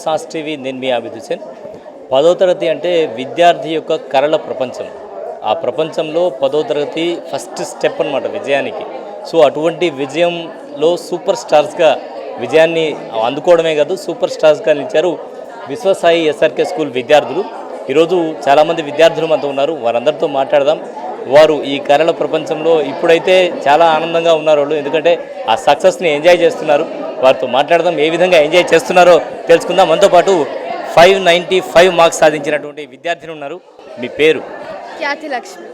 Welcome sauce TV నేను మీ ఆబిద్ హుసేన్ పదో తరగతి అంటే విద్యార్థి యొక్క కరల ప్రపంచం. ఆ ప్రపంచంలో పదో తరగతి ఫస్ట్ స్టెప్ అన్నమాట విజయానికి. సో అటువంటి విజయంలో సూపర్ స్టార్స్గా విజయాన్ని అందుకోవడమే కాదు సూపర్ స్టార్స్గా నిలిచారు విశ్వసాయి ఎస్ఆర్కే స్కూల్ విద్యార్థులు. ఈరోజు చాలామంది విద్యార్థులు మనతో ఉన్నారు. వారందరితో మాట్లాడదాం. వారు ఈ కళల ప్రపంచంలో ఇప్పుడైతే చాలా ఆనందంగా ఉన్నారు వాళ్ళు. ఎందుకంటే ఆ సక్సెస్ని ఎంజాయ్ చేస్తున్నారు. వారితో మాట్లాడదాం ఏ విధంగా ఎంజాయ్ చేస్తున్నారో తెలుసుకుందాం. మనతో పాటు ఫైవ్ నైంటీ ఫైవ్ మార్క్స్ సాధించినటువంటి విద్యార్థిని ఉన్నారు. మీ పేరు? ఖ్యాతి లక్ష్మి.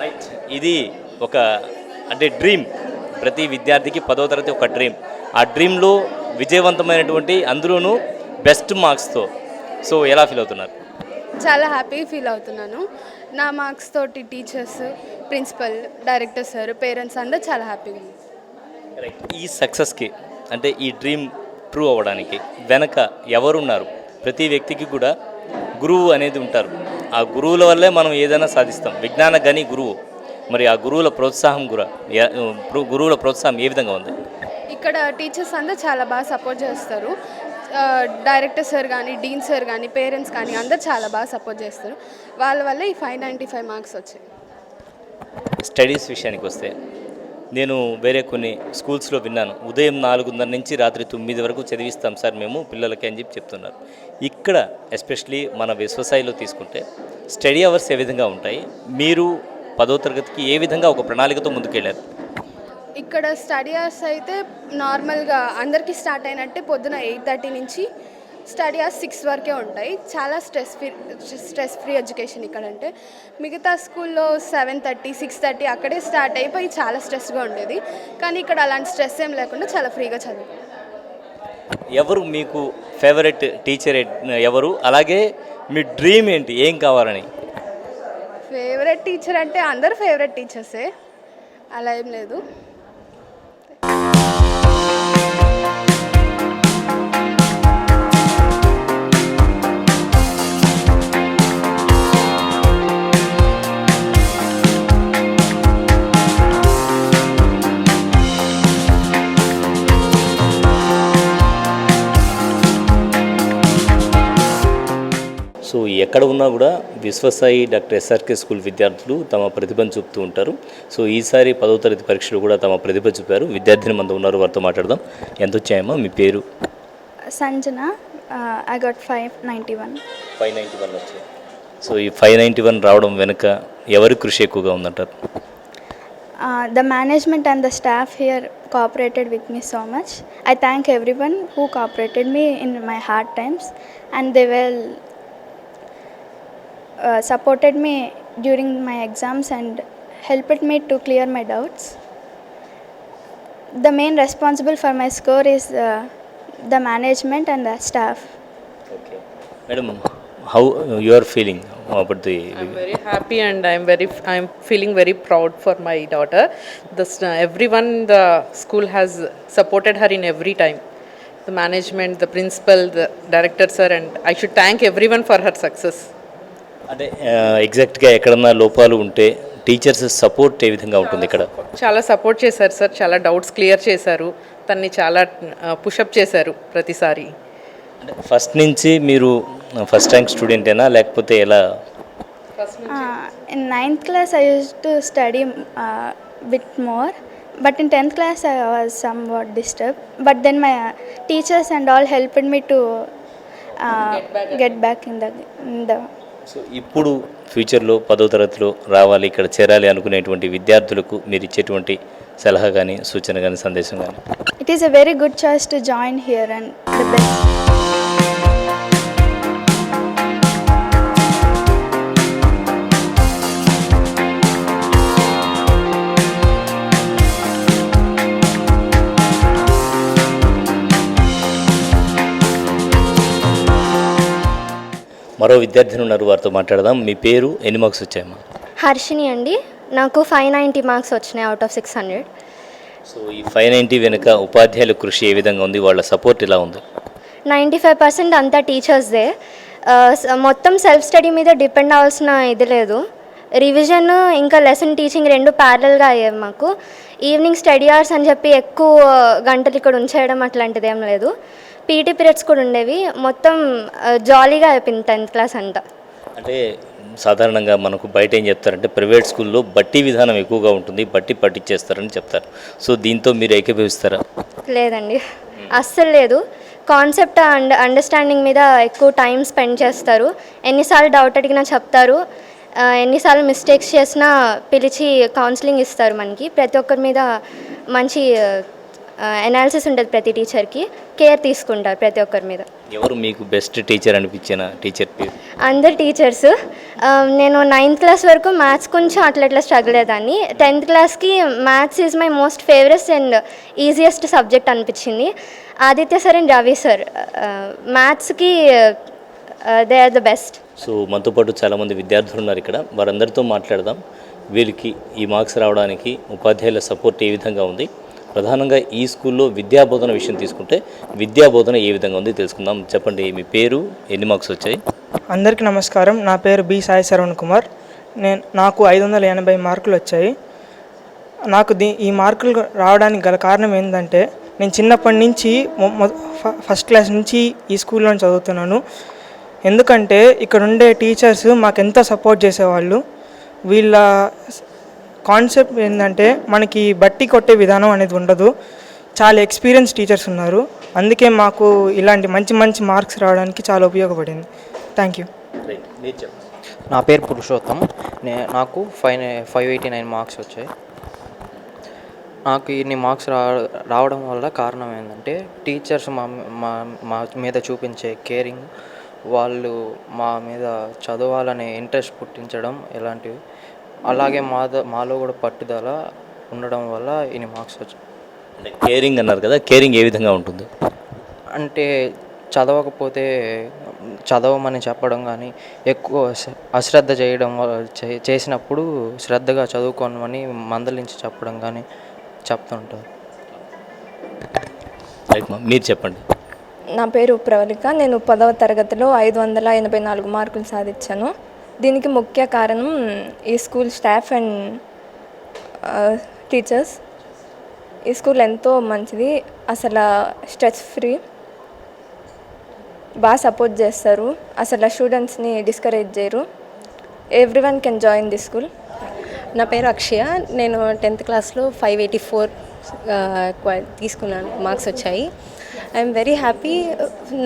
రైట్ ఇది ఒక అంటే డ్రీమ్. ప్రతి విద్యార్థికి పదో తరగతి ఒక డ్రీమ్. ఆ డ్రీమ్లో విజయవంతమైనటువంటి అందులోనూ బెస్ట్ మార్క్స్తో. సో ఎలా ఫీల్ అవుతున్నారు? చాలా హ్యాపీగా ఫీల్ అవుతున్నాను. నా మార్క్స్ తోటి teachers principal director sir parents అందరూ చాలా హ్యాపీగా ఈ సక్సెస్కి అంటే ఈ డ్రీమ్ ట్రూ అవ్వడానికి వెనక ఎవరున్నారు? ప్రతి వ్యక్తికి కూడా గురువు అనేది ఉంటారు. ఆ గురువుల వల్లే మనం ఏదైనా సాధిస్తాం. విజ్ఞాన గని గురువు. మరి ఆ గురువుల ప్రోత్సాహం కూడా గురువుల ప్రోత్సాహం ఏ విధంగా ఉంది? ఇక్కడ టీచర్స్ అందరూ చాలా బాగా సపోర్ట్ చేస్తారు. డైరెక్టర్ సార్ కానీ డీన్ సార్ కానీ పేరెంట్స్ కానీ అందరూ చాలా బాగా సపోర్ట్ చేస్తారు. వాళ్ళ వల్ల ఈ ఫైవ్ నైంటీ ఫైవ్ మార్క్స్ వచ్చాయి. స్టడీస్ విషయానికి వస్తే నేను వేరే కొన్ని స్కూల్స్లో విన్నాను. ఉదయం నాలుగున్నర నుంచి రాత్రి తొమ్మిది వరకు చదివిస్తాం సార్ మేము పిల్లలకి అని చెప్పి చెప్తున్నారు. ఇక్కడ ఎస్పెషలీ మన విశ్వసాయిలో తీసుకుంటే స్టడీ అవర్స్ ఏ విధంగా ఉంటాయి? మీరు పదో తరగతికి ఏ విధంగా ఒక ప్రణాళికతో ముందుకెళ్ళారు? ఇక్కడ స్టడీ అవర్స్ అయితే నార్మల్గా అందరికీ స్టార్ట్ అయినట్టే పొద్దున ఎయిట్ థర్టీ నుంచి స్టడీ అవర్స్ సిక్స్ వరకే ఉంటాయి. చాలా stress free stress free education ఇక్కడ అంటే మిగతా స్కూల్లో సెవెన్ థర్టీ సిక్స్ థర్టీ అక్కడే స్టార్ట్ అయిపోయి చాలా స్ట్రెస్గా ఉండేది. కానీ ఇక్కడ అలాంటి స్ట్రెస్ ఏం లేకుండా చాలా ఫ్రీగా చదువు ఎవరు మీకు ఫేవరెట్ టీచర్ ఎవరు? అలాగే మీ డ్రీమ్ ఏంటి? ఏం కావాలని? ఫేవరెట్ టీచర్ అంటే అందరు ఫేవరెట్ టీచర్సే. అలా ఏం లేదు. ఎక్కడ ఉన్నా కూడా విశ్వసాయి డాక్టర్ ఎస్ఆర్కే స్కూల్ విద్యార్థులు తమ ప్రతిభను చూపుతూ ఉంటారు. సో ఈసారి పదవ తరగతి పరీక్షలు కూడా తమ ప్రతిభ చూపారు. విద్యార్థిని మంది ఉన్నారు. వారితో మాట్లాడదాం. ఎంత వచ్చాయమ్మా మీ పేరు? Sanjana I got five ninety one five ninety one వచ్చాయి. సో ఈ ఫైవ్ నైంటీ వన్ రావడం వెనుక ఎవరి కృషి ఎక్కువగా ఉందంటారు? The management and the staff here cooperated with me so much I thank everyone who cooperated me in my hard times and uh, supported me during my exams and helped me to clear my doubts. The main responsible for my score is uh, the management and the staff. Okay. Madam, how you are feeling about the? I'm very happy and I'm very I'm feeling very proud for my daughter. The uh, everyone the school has supported her in every time. The management, the principal, the director sir, and I should thank everyone for her success. అదే ఎగ్జాక్ట్గా ఎక్కడన్నా లోపాలు ఉంటే teachers support ఏ విధంగా ఉంటుంది ఇక్కడ? చాలా support చేశారు సార్. చాలా డౌట్స్ క్లియర్ చేశారు. తన్ని చాలా పుషప్ చేశారు ప్రతిసారి. ఫస్ట్ నుంచి మీరు ఫస్ట్ ర్యాంక్ స్టూడెంటేనా లేకపోతే ఎలా? Ninth class I use to study with more but in tenth class I was somewhat disturb but then my teachers and all help me to get back in the in the so ఇప్పుడు ఫ్యూచర్లో పదో తరగతిలో రావాలి ఇక్కడ చేరాలి అనుకునేటువంటి విద్యార్థులకు మీరు ఇచ్చేటువంటి సలహా కానీ సూచన కానీ సందేశం కానీ it is a very good choice to join here and. మరో విద్యార్థిని ఉన్నారు వారితో మాట్లాడదాం. మీ పేరు? ఎన్ని మార్క్స్ వచ్చాయమ్మా హర్షిని అండి. నాకు ఫైవ్ నైంటీ మార్క్స్ వచ్చినాయి out of six hundred. So ఈ ఫైవ్ నైంటీ వెనుక ఉపాధ్యాయుల కృషి ఏ విధంగా ఉంది? వాళ్ళ సపోర్ట్ ఎలా ఉంది? నైంటీ ఫైవ్ పర్సెంట్ అంతా టీచర్స్దే మొత్తం సెల్ఫ్ స్టడీ మీద డిపెండ్ అవ్వాల్సిన ఇది లేదు. రివిజన్ ఇంకా లెసన్ టీచింగ్ రెండు ప్యారల్గా అయ్యేవి మాకు. ఈవినింగ్ స్టడీ అవర్స్ అని చెప్పి ఎక్కువ గంటలు ఇక్కడ ఉంచేయడం అట్లాంటిది ఏం లేదు. పీటీ పీరియడ్స్ కూడా ఉండేవి. మొత్తం జాలీగా అయిపోయింది టెన్త్ క్లాస్ అంతా. అంటే సాధారణంగా మనకు బయట ఏం చెప్తారంటే ప్రైవేట్ స్కూల్లో బట్టి విధానం ఎక్కువగా ఉంటుంది బట్టి పట్టించేస్తారని చెప్తారు. సో దీంతో మీరు ఏకీభవిస్తారా? లేదండి. అస్సలు లేదు. కాన్సెప్ట్ అండ్ అండర్స్టాండింగ్ మీద ఎక్కువ టైం స్పెండ్ చేస్తారు. ఎన్నిసార్లు డౌట్ అడిగినా చెప్తారు. ఎన్నిసార్లు మిస్టేక్స్ చేసినా పిలిచి కౌన్సిలింగ్ ఇస్తారు మనకి. ప్రతి ఒక్కరి మీద మంచి ఎనాలిసిస్ ఉంటుంది ప్రతి టీచర్కి కేర్ తీసుకుంటారు ప్రతి ఒక్కరి మీద. ఎవరు మీకు బెస్ట్ టీచర్ అనిపించిన టీచర్ అందరు టీచర్స్ నేను నైన్త్ క్లాస్ వరకు మ్యాథ్స్ కొంచెం అట్లా అట్లా స్ట్రగుల్ అయ్యేదాన్ని. టెన్త్ క్లాస్కి maths is my most favourite and easiest subject అనిపించింది. Aditya sir and Ravi sir మ్యాథ్స్కి they are the best so మనతో పాటు చాలామంది విద్యార్థులు ఉన్నారు ఇక్కడ. వారందరితో మాట్లాడదాం. వీళ్ళకి ఈ మార్క్స్ రావడానికి ఉపాధ్యాయుల సపోర్ట్ ఏ విధంగా ఉంది? ప్రధానంగా ఈ స్కూల్లో విద్యాబోధన విషయం తీసుకుంటే విద్యాబోధన ఏ విధంగా ఉంది తెలుసుకుందాం. చెప్పండి మీ పేరు ఎన్ని మార్క్స్ వచ్చాయి? అందరికీ నమస్కారం. నా పేరు బి సాయి శరవణ్ కుమార్. నేను నాకు ఐదు వందల ఎనభై మార్కులు వచ్చాయి. నాకు దీ ఈ మార్కులు రావడానికి గల కారణం ఏంటంటే నేను చిన్నప్పటి నుంచి ఫస్ట్ క్లాస్ నుంచి ఈ స్కూల్లో చదువుతున్నాను. ఎందుకంటే ఇక్కడ ఉండే టీచర్స్ మాకు సపోర్ట్ చేసేవాళ్ళు. వీళ్ళ కాన్సెప్ట్ ఏంటంటే మనకి బట్టి కొట్టే విధానం అనేది ఉండదు. చాలా ఎక్స్పీరియన్స్ టీచర్స్ ఉన్నారు. అందుకే మాకు ఇలాంటి మంచి మంచి మార్క్స్ రావడానికి చాలా ఉపయోగపడింది. Thank you. నా పేరు పురుషోత్తం. నే నాకు five five eighty nine marks వచ్చాయి. నాకు ఇన్ని మార్క్స్ రా రావడం వల్ల కారణం ఏంటంటే టీచర్స్ మా మా మా మీద చూపించే కేరింగ్ వాళ్ళు మా మీద చదవాలనే ఇంట్రెస్ట్ పుట్టించడం ఇలాంటివి. అలాగే మా మాలో కూడా పట్టుదల ఉండడం వల్ల ఇన్ని మార్క్స్ వచ్చాయి. అంటే కేరింగ్ అన్నారు కదా కేరింగ్ ఏ విధంగా ఉంటుంది? అంటే చదవకపోతే చదవమని చెప్పడం కానీ ఎక్కువ అశ్ర- అశ్రద్ధ చేయడం వల్ల- చే- చేసినప్పుడు శ్రద్ధగా చదువుకోమని మందలించి చెప్పడం కానీ చెప్తుంటారు. మీరు చెప్పండి. నా పేరు ప్రవళిక నేను పదవ తరగతిలో ఐదు వందల ఎనభై నాలుగు మార్కులు సాధించాను. దీనికి ముఖ్య కారణం ఈ స్కూల్ స్టాఫ్ అండ్ టీచర్స్. ఈ స్కూల్ ఎంతో మంచిది అసలు స్ట్రెస్ ఫ్రీ. బాగా సపోర్ట్ చేస్తారు అసలు స్టూడెంట్స్ని డిస్కరేజ్ చేయరు. Everyone can join the school. నా పేరు అక్షయ నేను టెన్త్ క్లాస్లో ఫైవ్ ఎయిటీ ఫోర్ తీసుకున్నాను మార్క్స్ వచ్చాయి. ఐఎమ్ వెరీ హ్యాపీ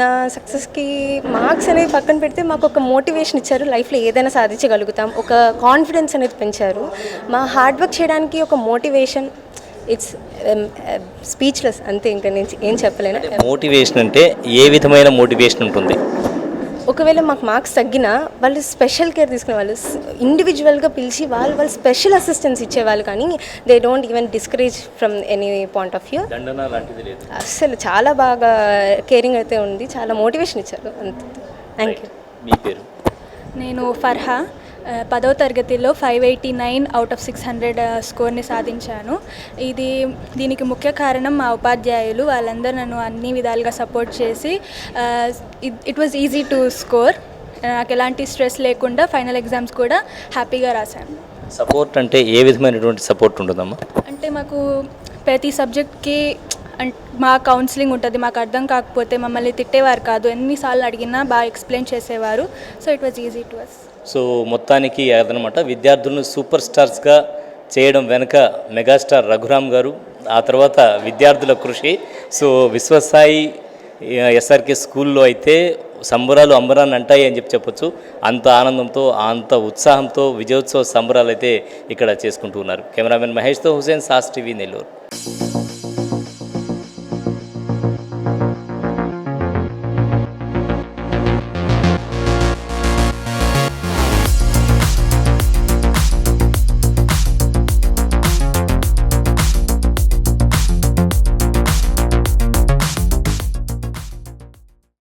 నా సక్సెస్కి మార్క్స్ అనేది పక్కన పెడితే మాకు ఒక మోటివేషన్ ఇచ్చారు. లైఫ్లో ఏదైనా సాధించగలుగుతాం. ఒక కాన్ఫిడెన్స్ అనేది పెంచారు. మా హార్డ్ వర్క్ చేయడానికి ఒక మోటివేషన్ ఇట్స్ స్పీచ్లెస్ అంతే ఇంకా నేను ఏం చెప్పలేను. మోటివేషన్ అంటే ఏ విధమైన మోటివేషన్ ఉంటుంది? ఒకవేళ మాకు మార్క్స్ తగ్గినా వాళ్ళు స్పెషల్ కేర్ తీసుకునే వాళ్ళు ఇండివిజువల్గా పిలిచి వాళ్ళు వాళ్ళు స్పెషల్ అసిస్టెన్స్ ఇచ్చేవాళ్ళు కానీ they don't even discourage from any point of view దండన లాంటిది లేదు. అస్సలు చాలా బాగా కేరింగ్ అయితే ఉంది చాలా మోటివేషన్ ఇచ్చారు. అంతే. థ్యాంక్ యూ మీ పేరు? నేను ఫర్హా. ఆ, పదవ తరగతిలో five eighty nine out of six hundred స్కోర్ని సాధించాను. ఇది దీనికి ముఖ్య కారణం మా ఉపాధ్యాయులు. వాళ్ళందరూ నన్ను అన్ని విధాలుగా సపోర్ట్ చేసి it was easy to score నాకు ఎలాంటి స్ట్రెస్ లేకుండా ఫైనల్ ఎగ్జామ్స్ కూడా హ్యాపీగా రాశాను. సపోర్ట్ అంటే ఏ విధమైనటువంటి సపోర్ట్ ఉంటుందమ్మా? అంటే మాకు ప్రతి సబ్జెక్ట్కి అంట్ మా కౌన్సిలింగ్ ఉంటుంది. మాకు అర్థం కాకపోతే మమ్మల్ని తిట్టేవారు కాదు. ఎన్నిసార్లు అడిగినా బాగా ఎక్స్ప్లెయిన్ చేసేవారు. So it was easy to us so మొత్తానికి అదనమాట. విద్యార్థులను సూపర్ స్టార్స్గా చేయడం వెనుక మెగాస్టార్ రఘురామ్ గారు ఆ తర్వాత విద్యార్థుల కృషి. సో విశ్వసాయి ఎస్ఆర్కే స్కూల్లో అయితే సంబరాలు అంబరాన్ని అంటాయి అని చెప్పి చెప్పొచ్చు. అంత ఆనందంతో అంత ఉత్సాహంతో విజయోత్సవ సంబరాలు అయితే ఇక్కడ చేసుకుంటూ ఉన్నారు. కెమెరామెన్ మహేష్తో హుసేన్ సాస్ టీవీ నెల్లూరు.